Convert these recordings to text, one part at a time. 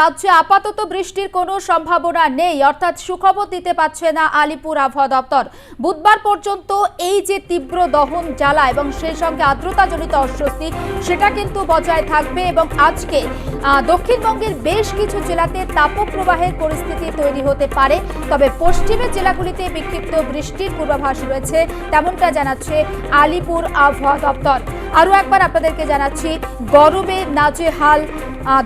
রাজ্যে আপাতত বৃষ্টির কোনো সম্ভাবনা নেই, অর্থাৎ সুখবর দিতে পারছে না আলিপুর আবহাওয়া দপ্তর। বুধবার পর্যন্ত এই যে তীব্র দহন জ্বালা এবং সেই সঙ্গে আর্দ্রতাজনিত অস্বস্তি, সেটা কিন্তু বজায় থাকবে এবং আজকে দক্ষিণবঙ্গের বেশ কিছু জেলাতে তাপপ্রবাহের পরিস্থিতি তৈরি হতে পারে। তবে পশ্চিমের জেলাগুলিতে বিক্ষিপ্ত বৃষ্টির পূর্বাভাস রয়েছে, তেমনটা জানাচ্ছে আলিপুর আবহাওয়া দপ্তর। আরও একবার আপনাদেরকে জানাচ্ছি, গরমে নাজেহাল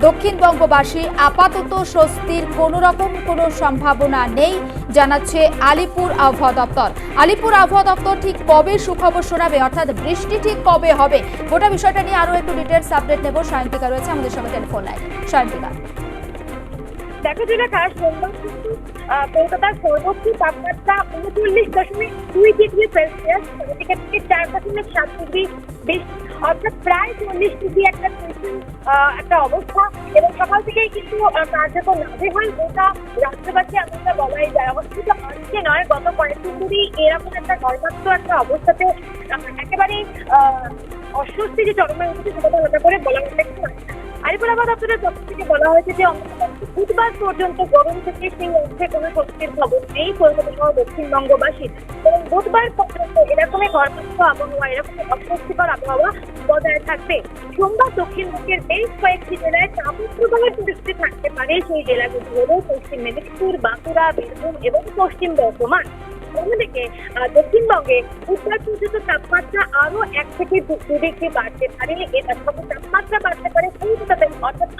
দক্ষিণবঙ্গবাসী আপাতত স্বস্তির কোনো রকম কোনো সম্ভাবনা নেই, জানাচ্ছে আলিপুর আবহাওয়া দপ্তর। আলিপুর আবহাওয়া দপ্তর ঠিক কবে সুখবর শোনাবে? অর্থাৎ বৃষ্টি ঠিক কবে হবে? গোটা বিষয়টা নিয়ে আরও একটু ডিটেলস আপডেট নেব। সায়ন্তিকা রয়েছে আমাদের সঙ্গে টেলিফোন লাইনে সায়ন্তিকা। দেখা জেলাকা সোমবার কিন্তু কলকাতার সর্বোচ্চ তাপমাত্রা উনচল্লিশ দশমিক দুই ডিগ্রি সেলসিয়াস থেকে চার দশমিক সাত ডিগ্রি বেশি অর্থাৎ প্রায় চল্লিশ ডিগ্রি একটা একটা অবস্থা। এবং সকাল থেকেই কিন্তু কার্যত নাজে হয় গোটা রাজ্যবাসী এমনটা বলাই যায়। অবস্থিত আজকে নয় গত কয়েকদিন ধরেই এরকম একটা গর্ভাক্ত একটা অবস্থাতে আহ, অস্বস্তি যে চরমে উঠেছে সেটা করে বলা একটু আলিপুর আবহাওয়া দপ্তরের পক্ষ থেকে বলা হয়েছে যে বুধবার পর্যন্ত গরম থেকে সেই অর্থে কোনো স্বস্তির খবর নেই কলকাতা সহ দক্ষিণবঙ্গবাসীর এবং বুধবার পর্যন্ত এরকমই ঘরপাত্র আবহাওয়া এরকম অস্বস্তিকর আবহাওয়া বজায় থাকবে। সোমবার দক্ষিণবঙ্গের বেশ কয়েকটি জেলায় তাপপ্রবাহের পরিস্থিতি থাকতে পারে। সেই জেলাগুলি হল পশ্চিম মেদিনীপুর, বাঁকুড়া, বীরভূম এবং পশ্চিম বর্ধমান। অন্যদিকে দক্ষিণবঙ্গে উত্তর পর্যন্ত তাপমাত্রা আরও এক থেকে দু ডিগ্রি বাড়তে পারে। সঙ্গে তাপমাত্রা বাড়তে পারে কলকাতাতে অর্থাৎ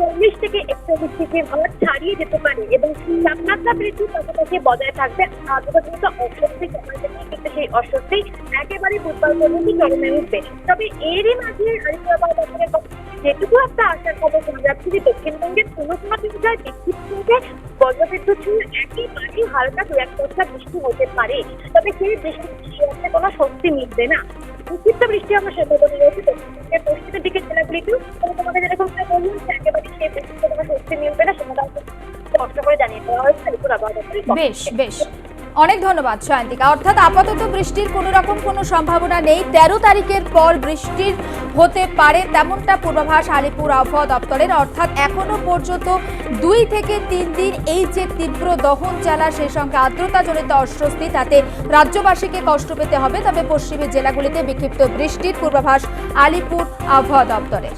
চল্লিশ থেকে একচল্লিশ ডিগ্রি ভাগ ছাড়িয়ে যেতে পারে এবং তাপমাত্রা বৃদ্ধির পাশাপাশি বজায় থাকবে। আদ্রতাজনিত অস্বস্তি থেকে কিন্তু সেই অস্বস্তি একেবারে বুধবার পর্যন্ত চরমে উঠবে তবে এরই মাঝে আলিপুর দপ্তরের যেটুকু একটা আশার খবর শোনা যাচ্ছে যে দক্ষিণবঙ্গের কোনো কোনো জায়গায় বিক্ষিপ্ত থেকে বজ্রবিদ্যুৎ ছিল একেবারেই হালকা দু এক পয়সা বৃষ্টি হতে পারে। তবে সেই বৃষ্টি কোনো স্বস্তি মিলবে না। বিক্ষিপ্ত বৃষ্টি আমরা সম্ভাবনা রয়েছে। দক্ষিণবঙ্গের পশ্চিমের দিকের জেলাগুলিতেও জানিয়ে দেওয়া হয়েছে আলিপুর আবহাওয়া দপ্তরের পক্ষ বেশ। বেশ। অনেক ধন্যবাদ সায়ন্তিকা। অর্থাৎ আপাতত বৃষ্টির কোনো রকম কোনো সম্ভাবনা নেই। তেরো তারিখের পর বৃষ্টির হতে পারে তেমনটা পূর্বাভাস আলিপুর আবহাওয়া দপ্তরের। অর্থাৎ এখনও পর্যন্ত দুই থেকে তিন দিন এই যে তীব্র দহন জ্বালা সেই সঙ্গে আর্দ্রতাজনিত অস্বস্তি তাতে রাজ্যবাসীকে কষ্ট পেতে হবে। তবে পশ্চিমের জেলাগুলিতে বিক্ষিপ্ত বৃষ্টির পূর্বাভাস আলিপুর আবহাওয়া দপ্তরের।